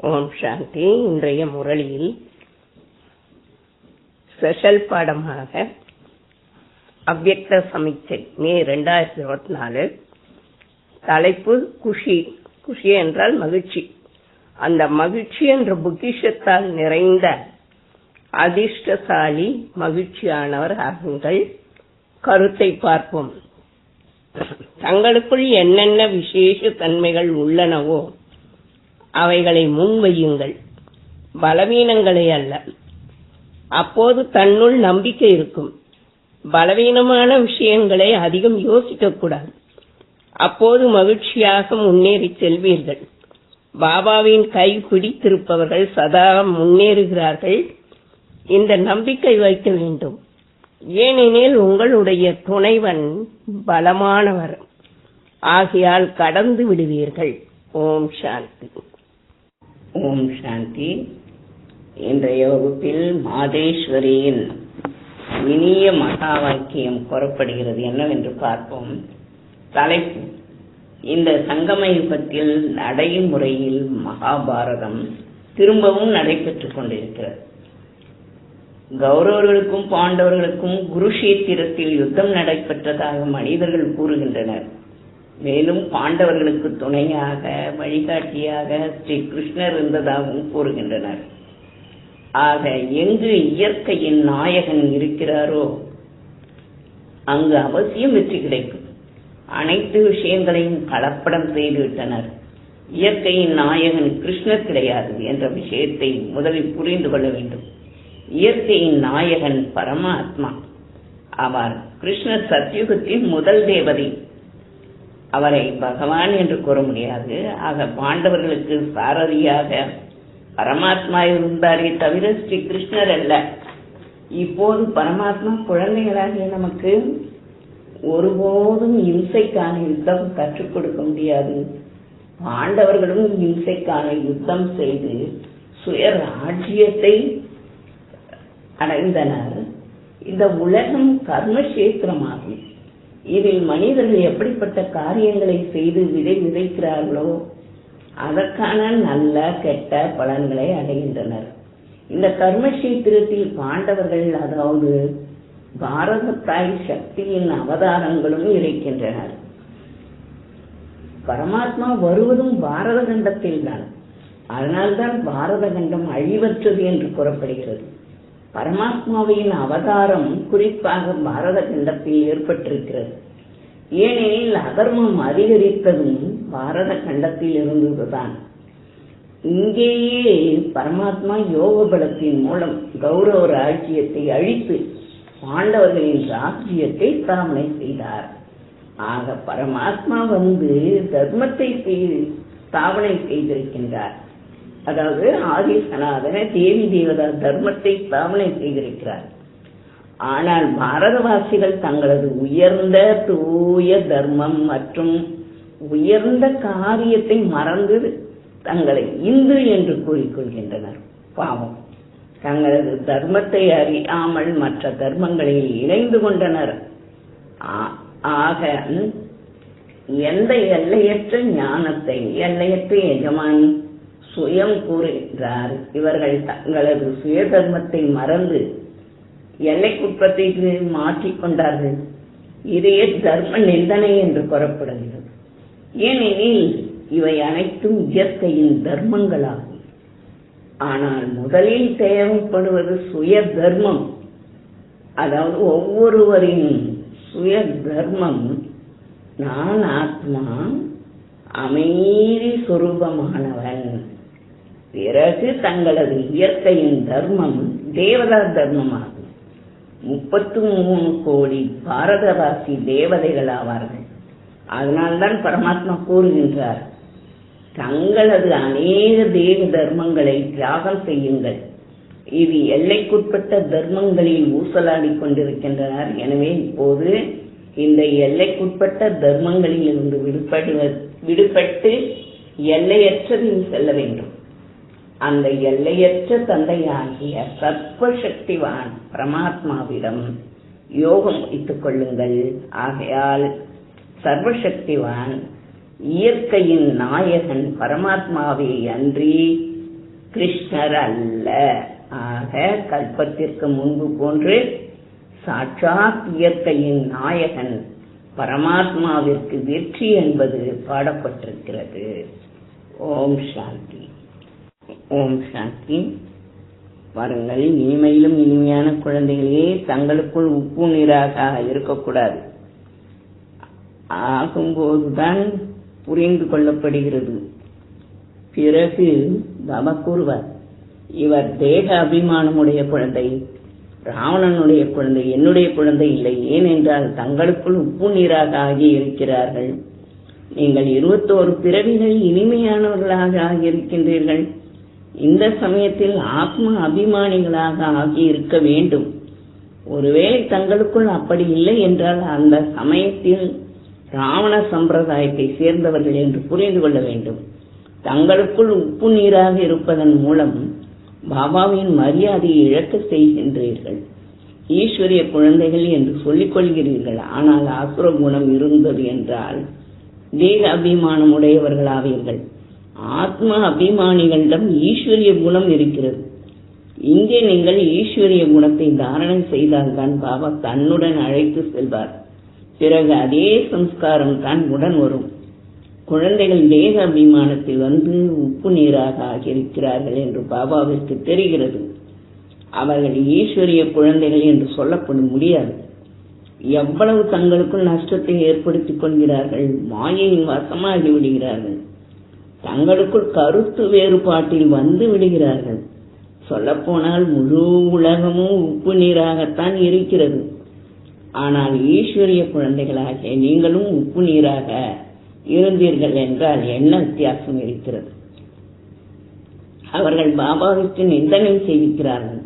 ஓம் சாந்தி. இன்றைய முரளியில் ஸ்பெஷல் பாடமாக அவ்வக்த சமீட்சை மே ரெண்டாயிரத்தி இருபத்தி நாலு. தலைப்பு குஷி. குஷி என்றால் மகிழ்ச்சி. அந்த மகிழ்ச்சி என்ற பொக்கிஷத்தால் நிறைந்த அதிர்ஷ்டசாலி மகிழ்ச்சியானவர் ஆகுங்கள் கருத்தை பார்ப்போம். தங்களுக்குள் என்னென்ன விசேஷ தன்மைகள் உள்ளனவோ அவைகளை முன்வையுங்கள் பலவீனங்களை அல்ல. அப்போது தன்னுள் நம்பிக்கை இருக்கும். பலவீனமான விஷயங்களை அதிகம் யோசிக்கக்கூடாது. அப்போது மகிழ்ச்சியாக முன்னேறி செல்வீர்கள். பாபாவின் கை பிடித்திருப்பவர்கள் சதா முன்னேறுகிறார்கள். இந்த நம்பிக்கை வைக்க வேண்டும். ஏனெனில் உங்களுடைய துணைவன் பலமானவர். ஆகையால் கடந்து விடுவீர்கள். ஓம் சாந்தி. ஓம் சாந்தி. இன்றைய வகுப்பில் மாதேஸ்வரியின் இனிய மகா வாக்கியம் கூறப்படுகிறது என்னவென்று பார்ப்போம். தலைப்பு. இந்த சங்கம யுகத்தில் நடைமுறையில் மகாபாரதம் திரும்பவும் நடைபெற்றுக் கொண்டிருக்கிறது. கௌரவர்களுக்கும் பாண்டவர்களுக்கும் குருஷேத்திரத்தில் யுத்தம் நடைபெற்றதாக மனிதர்கள் கூறுகின்றனர். மேலும் பாண்டவர்களுக்கு துணையாக வழிகாட்டியாக ஸ்ரீ கிருஷ்ணர் இருந்ததாகவும் கூறுகின்றனர். ஆக எங்கு இயற்கையின் நாயகன் இருக்கிறாரோ அங்கு அவசியம் வெற்றி கிடைக்கும். அனைத்து விஷயங்களையும் கலப்படம் செய்துவிட்டனர் இயற்கையின் நாயகன் கிருஷ்ணர் கிடையாது என்ற விஷயத்தை முதலில் புரிந்து கொள்ள வேண்டும். இயற்கையின் நாயகன் பரமாத்மா. அவர் கிருஷ்ணர் சத்யுகத்தின் முதல் தேவதை. அவரை பகவான் என்று கூற முடியாது. ஆக பாண்டவர்களுக்கு சாரதியாக பரமாத்மா இருந்தாரே தவிர ஸ்ரீ கிருஷ்ணர் அல்ல. இப்போது பரமாத்மா குழந்தைகளாகிய நமக்கு ஒருபோதும் இம்சைக்கான யுத்தம் கற்றுக் கொடுக்க முடியாது. பாண்டவர்களும் இம்சைக்கான யுத்தம் செய்து சுய ராஜ்யத்தை அடைந்தனர். இந்த உலகம் கர்மக்ஷேத்திரமாகும். இதில் மனிதர்கள் எப்படிப்பட்ட காரியங்களை செய்து விதை விதைக்கிறார்களோ அதற்கான நல்ல கெட்ட பலன்களை அடைகின்றனர். இந்த கர்மசேத்திரத்தில் பாண்டவர்கள் அதாவது பாரத தாய் சக்தியின் அவதாரங்களும் இருக்கின்றனர். பரமாத்மா வருவதும் பாரத கண்டத்தில் தான் அதனால்தான் பாரத கண்டம் அழிவற்றது என்று கூறப்படுகிறது. பரமாத்மாவின் அவதாரம் குறிப்பாக பாரத கண்டத்தில் ஏற்பட்டிருக்கிறது. ஏனெனில் அதர்மம் அதிகரித்ததும் பாரத கண்டத்தில் இருந்ததுதான். இங்கேயே பரமாத்மா யோக பலத்தின் மூலம் கௌரவ ராஜ்யத்தை அழித்து பாண்டவர்களின் ராஜ்யத்தை ஸ்தாபனை செய்தார். ஆக பரமாத்மா வந்து தர்மத்தை ஸ்தாபனை செய்திருக்கின்றார். அதாவது ஆதி சனாதன தேவி தேவதா தர்மத்தை ஸ்தாபனை செய்திருக்கிறார். ஆனால் பாரதவாசிகள் தங்களது உயர்ந்த தூய தர்மம் மற்றும் உயர்ந்த காரியத்தை மறந்து தங்களை இந்து என்று கூறிக்கொள்கின்றனர். பாவம். தங்களது தர்மத்தை அறியாமல் மற்ற தர்மங்களில் இணைந்து கொண்டனர். ஆக எந்த எல்லையற்ற ஞானத்தை எல்லையற்ற எஜமான் சுயம் கூறுகின்றார். இவர்கள் தங்களது சுய தர்மத்தை மறந்து எல்லைக்குட்பத்திற்கு மாற்றிக்கொண்டார்கள் இதையே தர்ம நிந்தனை என்று கூறப்படுகிறது. ஏனெனில் இவை அனைத்தும் இயற்கையின் தர்மங்களாகும். ஆனால் முதலில் தேவைப்படுவது சுய தர்மம் அதாவது ஒவ்வொருவரின் சுய தர்மம் நான் ஆத்மா அமைதி சுரூபமானவன். பிறகு தங்களது இயற்கையின் தர்மம் தேவதா தர்மமாகும். முப்பத்து மூணு கோடி பாரதவாசி தேவதைகள் ஆவார்கள். அதனால்தான் பரமாத்மா கூறுகின்றார் தங்களது அநேக தேவ தர்மங்களை தியாகம் செய்யுங்கள். இது எல்லைக்குட்பட்ட தர்மங்களில் ஊசலாடி கொண்டிருக்கின்றனர். எனவே இப்போது இந்த எல்லைக்குட்பட்ட தர்மங்களில் இருந்து விடுபடுவ விடுபட்டு எல்லையற்றதில் செல்ல வேண்டும். அந்த எல்லையற்ற தந்தையாகிய சர்ப்ப சக்திவான் பரமாத்மாவிடம் யோகம் வைத்துக் கொள்ளுங்கள். ஆகையால் சர்வசக்திவான் இயற்கையின் நாயகன் பரமாத்மாவே அன்றி கிருஷ்ணர் அல்ல. ஆக கல்பத்திற்கு முன்பு போன்று சாட்சாத் இயற்கையின் நாயகன் பரமாத்மாவிற்கு வெற்றி என்பது பாடப்பட்டிருக்கிறது. ஓம் சாந்தி. ஓம் சாந்தி. பாருங்கள் இனிமையிலும் இனிமையான குழந்தைகளே தங்களுக்குள் உப்பு நீராக இருக்கக்கூடாது. ஆகும்போதுதான் புரிந்து கொள்ளப்படுகிறது. பிறகு பாபா கூறுவார் இவர் தேக அபிமானமுடைய குழந்தை ராவணனுடைய குழந்தை என்னுடைய குழந்தை இல்லை. ஏனென்றால் தங்களுக்குள் உப்பு நீராக ஆகி இருக்கிறார்கள் நீங்கள் இருபத்தோரு பிறவிகள் இனிமையானவர்களாக ஆகியிருக்கின்றீர்கள். இந்த சமயத்தில் ஆத்ம அபிமானிகளாக ஆகி இருக்க வேண்டும். ஒருவேளை தங்களுக்குள் அப்படி இல்லை என்றால் அந்த சமயத்தில் ராவண சம்பிரதாயத்தை சேர்ந்தவர்கள் என்று புரிந்து கொள்ள வேண்டும். தங்களுக்குள் உப்பு நீராக இருப்பதன் மூலம் பாபாவின் மரியாதையை இழக்க செய்கின்றீர்கள். ஈஸ்வரிய குழந்தைகள் என்று சொல்லிக் கொள்கிறீர்கள். ஆனால் அசுர குணம் இருந்தது என்றால் தேக அபிமானம் உடையவர்களாவீர்கள். ஆத்ம அபிமானிகளிடம் ஈஸ்வரிய குணம் இருக்கிறது. இங்கே நீங்கள் ஈஸ்வரிய குணத்தை தாரணம் செய்தால்தான் பாபா தன்னுடன் அழைத்து செல்வார். பிறகு அதே சம்ஸ்காரம் தான் உடன் வரும். குழந்தைகள் தேக அபிமானத்தில் வந்து உப்பு நீராக ஆகியிருக்கிறார்கள் என்று பாபாவிற்கு தெரிகிறது. அவர்கள் ஈஸ்வரிய குழந்தைகள் என்று சொல்லப்பட முடியாது. எவ்வளவு தங்களுக்குள் நஷ்டத்தை ஏற்படுத்திக் கொள்கிறார்கள் மாயையின் வசமாகி விடுகிறார்கள். தங்களுக்குள் கருத்து வேறுபாட்டில் வந்து விடுகிறார்கள். சொல்லப்போனால் முழு உலகமும் உப்பு நீராகத்தான் இருக்கிறது. ஆனால் ஈஸ்வரிய குழந்தைகளாக நீங்களும் உப்பு நீராக இருந்தீர்கள் என்றால் என்ன வித்தியாசம் இருக்கிறது? அவர்கள் பாபாவிற்கு நிந்தனை செய்விக்கிறார்கள்.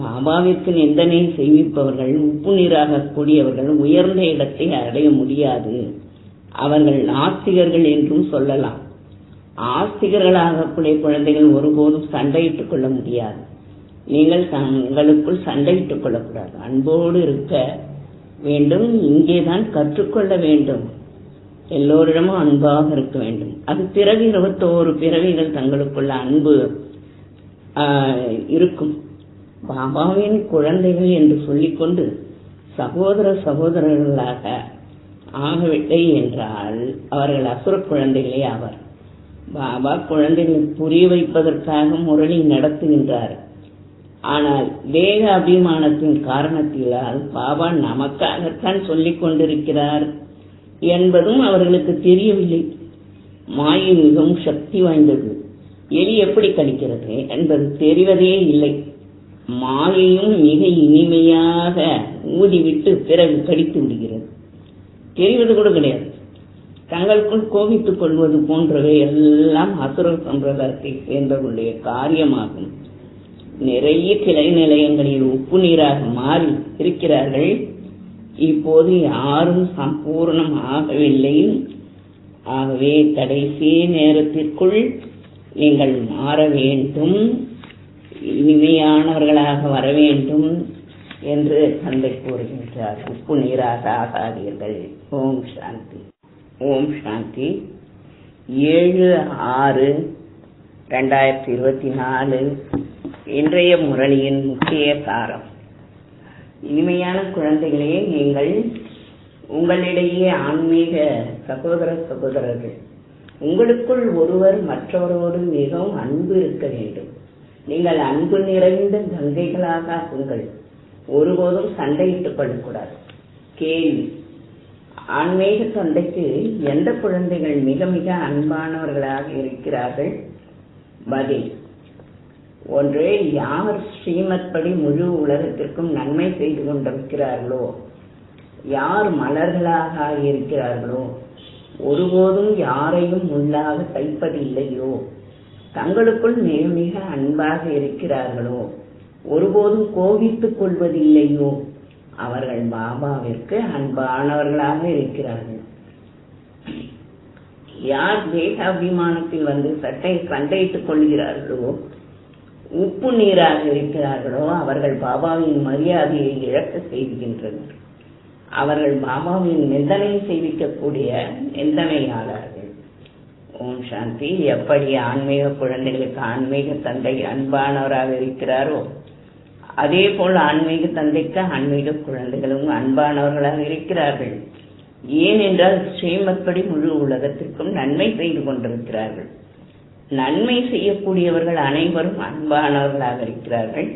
பாபாவிற்கு நிந்தனை செய்விப்பவர்கள் உப்பு நீராக கூடியவர்கள் உயர்ந்த இடத்தை அடைய முடியாது. அவர்கள் நாஸ்திகர்கள் என்றும் சொல்லலாம். ஆஸ்திகர்களாகக்கூடிய குழந்தைகள் ஒருபோதும் சண்டையிட்டுக் கொள்ள முடியாது. நீங்கள் தங்களுக்குள் சண்டையிட்டுக் கொள்ளக்கூடாது. அன்போடு இருக்க வேண்டும். இங்கேதான் கற்றுக்கொள்ள வேண்டும். எல்லோரிடமும் அன்பாக இருக்க வேண்டும். அது பிறகு இருபத்தோரு பிறவிகள் தங்களுக்குள்ள அன்பு இருக்கும். பாபாவின் குழந்தைகள் என்று சொல்லிக்கொண்டு சகோதர சகோதரர்களாக ஆகவில்லை என்றால் அவர்கள் அசுர குழந்தைகளே ஆவார். பாபா குழந்தைகளை புரிய வைப்பதற்காக முரளி நடத்துகின்றார் ஆனால் தேக அபிமானத்தின் காரணத்தினால் பாபா நமக்காகத்தான் சொல்லிக் கொண்டிருக்கிறார் என்பதும் அவர்களுக்கு தெரியவில்லை. மாயை மிகவும் சக்தி வாய்ந்தது. எலி எப்படி கடிக்கிறது என்பது தெரிவதே இல்லை. மாயையும் மிக இனிமையாக ஊதிவிட்டு பிறகு கடித்து விடுகிறது. தெரிவது கூட கிடையாது. தங்களுக்குள் கோபித்துக் கொள்வது போன்றவை எல்லாம் அசுர சம்பிரதாயத்தை சேர்ந்தவர்களுடைய காரியமாகும். நிறைய கிளை நிலையங்களில் உப்பு நீராக மாறி இருக்கிறார்கள். இப்போது யாரும் சம்பூர்ணம் ஆகவில்லை ஆகவே கடைசி நேரத்திற்குள் நீங்கள் மாற வேண்டும். இனிமையானவர்களாக வர வேண்டும் என்று தந்தை கூறுகின்றார். உப்பு நீராக ஆகாதீர்கள். ஓம் சாந்தி. ஓம் சாந்தி. ஏழு ஆறு ரெண்டாயிரத்தி இருபத்தி நாலு. இன்றைய முரளியின் முக்கிய சாரம். இனிமையான குழந்தைகளே நீங்கள் உங்களிடையே ஆன்மீக சகோதர சகோதரர்கள். உங்களுக்குள் ஒருவர் மற்றவரோடு மிகவும் அன்பு இருக்க வேண்டும். நீங்கள் அன்பு நிறைந்த கங்கைகளாக ஆகுங்கள் ஒருபோதும் சண்டையிட்டுக் கொள்ளக்கூடாது. கேள்வி. ஆன்மீக தந்தைக்கு எந்த குழந்தைகள் மிக மிக அன்பானவர்களாக இருக்கிறார்கள்? பதில். ஒன்று யார் ஸ்ரீமத் படி முழு உலகத்திற்கும் நன்மை செய்து கொண்டிருக்கிறார்களோ? யார் மலர்களாக இருக்கிறார்களோ ஒருபோதும் யாரையும் முள்ளாக தைப்பதில்லையோ? தங்களுக்குள் மிக மிக அன்பாக இருக்கிறார்களோ? ஒருபோதும் கோபித்துக் கொள்வதில்லையோ? அவர்கள் பாபாவிற்கு அன்பானவர்களாக இருக்கிறார்கள். யார் தேசாபிமானத்தில் வந்து சட்டை சண்டையிட்டுக் கொள்கிறார்களோ உப்பு நீராக இருக்கிறார்களோ அவர்கள் பாபாவின் மரியாதையை இழக்க செய்கின்றனர். அவர்கள் பாபாவின் நிந்தனை செய்விக்கக்கூடிய நிந்தனையாளர்கள். ஓம் சாந்தி. எப்படி ஆன்மீக குழந்தைகளுக்கு ஆன்மீக தந்தை அன்பானவராக இருக்கிறாரோ அதே போல் ஆன்மீக தந்தைக்கு ஆன்மீக குழந்தைகளும் அன்பானவர்களாக இருக்கிறார்கள். ஏனென்றால் ஸ்ரீமத்படி முழு உலகத்திற்கும் நன்மை செய்து கொண்டிருக்கிறார்கள். நன்மை செய்யக்கூடியவர்கள் அனைவரும் அன்பானவர்களாக இருக்கிறார்கள்.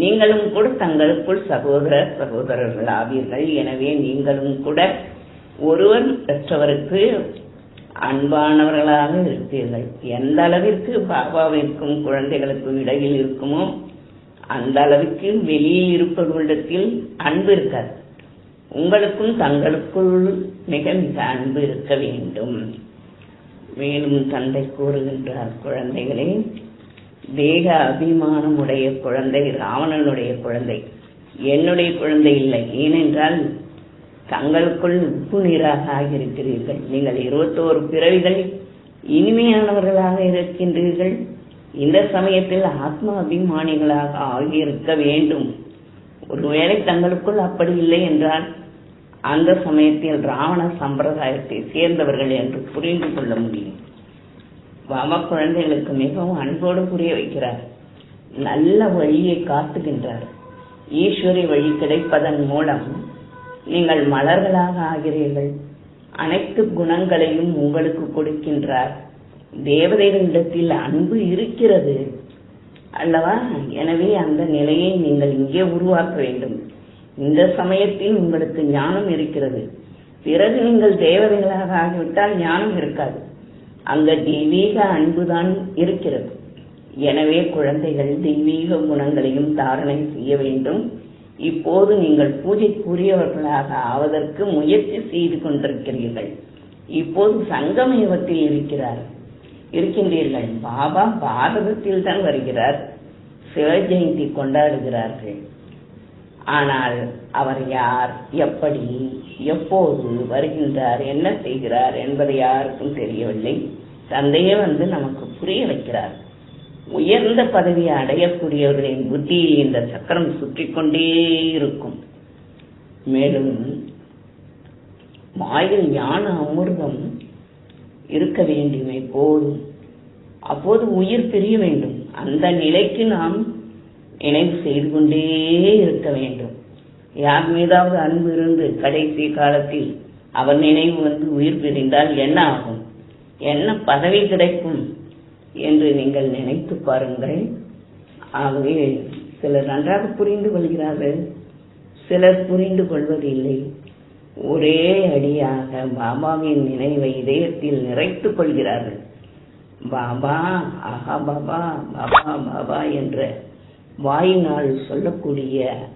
நீங்களும் கூட தங்களுக்குள் சகோதர சகோதரர்கள் ஆவீர்கள். எனவே நீங்களும் கூட ஒருவர் மற்றவருக்கு அன்பானவர்களாக இருப்பீர்கள். எந்த அளவிற்கு பாபாவிற்கும் குழந்தைகளுக்கும் இடையில் இருக்குமோ அந்த அளவுக்கு வெளியில் இருப்பவர்களிடத்தில் அன்பு இருக்காது. உங்களுக்கும் தங்களுக்குள் மிக மிக அன்பு இருக்க வேண்டும். மேலும் தந்தை கூறுகின்றார் குழந்தைகளே தேக அபிமானம் உடைய குழந்தை ராவணனுடைய குழந்தை என்னுடைய குழந்தை இல்லை. ஏனென்றால் தங்களுக்குள் உப்பு நீராக ஆகியிருக்கிறீர்கள். நீங்கள் இருபத்தோரு பிறவிகள் இனிமையானவர்களாக இருக்கின்றீர்கள். இந்த சமயத்தில் ஆத்ம அபிமானிகளாக ஆகியிருக்க வேண்டும். ஒருவேளை தங்களுக்குள் அப்படி இல்லை என்றால் அந்த சமயத்தில் ராவண சம்பிரதாயத்தை சேர்ந்தவர்கள் என்று புரிந்து கொள்ள முடியும். பாபா குழந்தைகளுக்கு மிகவும் அன்போடு புரிய வைக்கிறார். நல்ல வழியை காட்டுகின்றார். ஈஸ்வரி வழி கிடைப்பதன் மூலம் நீங்கள் மலர்களாக ஆகிறீர்கள். அனைத்து குணங்களையும் உங்களுக்கு கொடுக்கின்றார். தேவதைகளிடத்தில் அன்பு இருக்கிறது அல்லவா? எனவே அந்த நிலையை நீங்கள் இங்கே உருவாக்க வேண்டும். இந்த சமயத்தில் உங்களுக்கு ஞானம் இருக்கிறது. பிறகு நீங்கள் தேவதைகளாக ஆகிவிட்டால் ஞானம் இருக்காது. அங்க தெய்வீக அன்புதான் இருக்கிறது. எனவே குழந்தைகள் தெய்வீக குணங்களையும் தாரணை செய்ய வேண்டும். இப்போது நீங்கள் பூஜைக்குரியவர்களாக ஆவதற்கு முயற்சி செய்து கொண்டிருக்கிறீர்கள். இப்போது சங்கமயுகத்தில் இருக்கிறார்கள் இருக்கின்றீர்கள். பாபா பாரதத்தில் தான் வருகிறார். சிவ ஜெயந்தி கொண்டாடுகிறார்கள். ஆனால் அவர் யார் எப்படி எப்போது வருகின்றார் என்ன செய்கிறார் என்பதை யாருக்கும் தெரியவில்லை. தந்தையே வந்து நமக்கு புரிய வைக்கிறார். உயர்ந்த பதவியை அடையக்கூடியவர்களின் புத்தியில் இந்த சக்கரம் சுற்றி கொண்டே இருக்கும். மேலும் வாயில் ஞான அமிர்தம் இருக்க வேண்டுமே போதும் அப்போது உயிர் பிரிய வேண்டும். அந்த நிலைக்கு நாம் நினைவு செய்து கொண்டே இருக்க வேண்டும். யார் மீதாவது அன்பு இருந்து கடைசி காலத்தில் அவர் நினைவு வந்து உயிர் பிரிந்தால் என்ன ஆகும்? என்ன பதவி கிடைக்கும் என்று நீங்கள் நினைத்து பாருங்கள். ஆகவே சிலர் நன்றாக புரிந்து கொள்கிறார்கள் சிலர் புரிந்து கொள்வதில்லை. ஒரே அடியாக பாபாவின் நினைவை இதயத்தில் நிறைத்துக் கொள்கிறார்கள். பாபா ஆஹா பாபா பாபா பாபா என்ற வாயினால் சொல்லக்கூடிய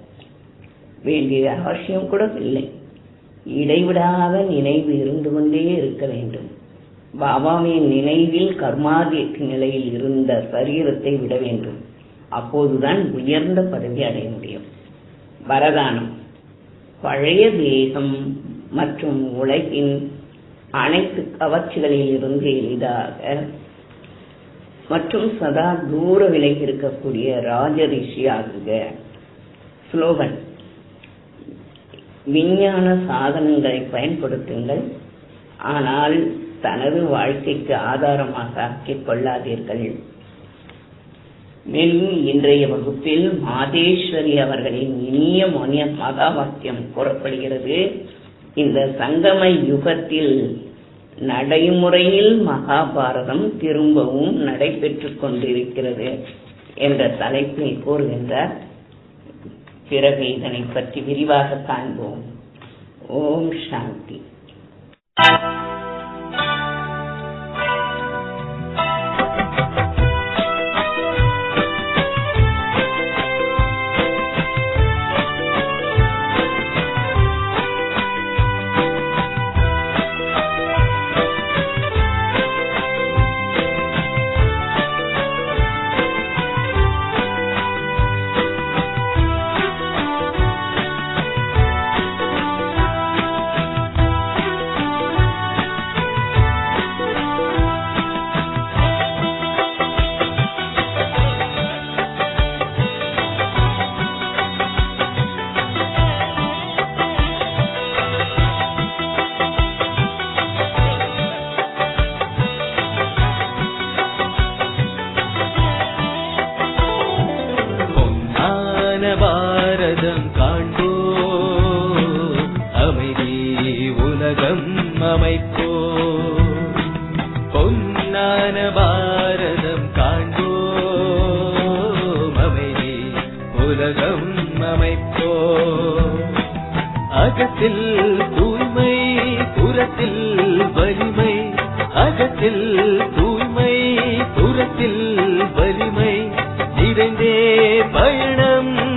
வேண்டிய அவசியம் கூட இல்லை. இடைவிடாத நினைவு இருந்து கொண்டே இருக்க வேண்டும். பாபாவின் நினைவில் கர்மாதியக்கு நிலையில் இருந்த சரீரத்தை விட வேண்டும். அப்போதுதான் உயர்ந்த பதவி அடைய முடியும். வரதானம். பழைய தேகம் மற்றும் உலகின் அனைத்து கவர்ச்சிகளில் இருந்து எளிதாக மற்றும் சதா தூர விலகி இருக்கக்கூடிய ராஜரிஷி ஸ்லோகன். விஞ்ஞான சாதனங்களை பயன்படுத்துங்கள். ஆனால் தனது வாழ்க்கைக்கு ஆதாரமாக ஆக்கிக் கொள்ளாதீர்கள். மேலும் இன்றைய வகுப்பில் மாதேஸ்வரி அவர்களின் இனிய மொழிய மகா கூறப்படுகிறது. இந்த சங்கம யுகத்தில் நடைமுறையில் மகாபாரதம் திரும்பவும் நடைபெற்று கொண்டிருக்கிறது என்ற தலைப்பில் கூறுகின்றார் பிறகு இதனை பற்றி விரிவாக காண்போம். ஓம் சாந்தி. உள்ளத்தில் தூய்மை புறத்தில் வலிமை நிறைந்தே பயணம்.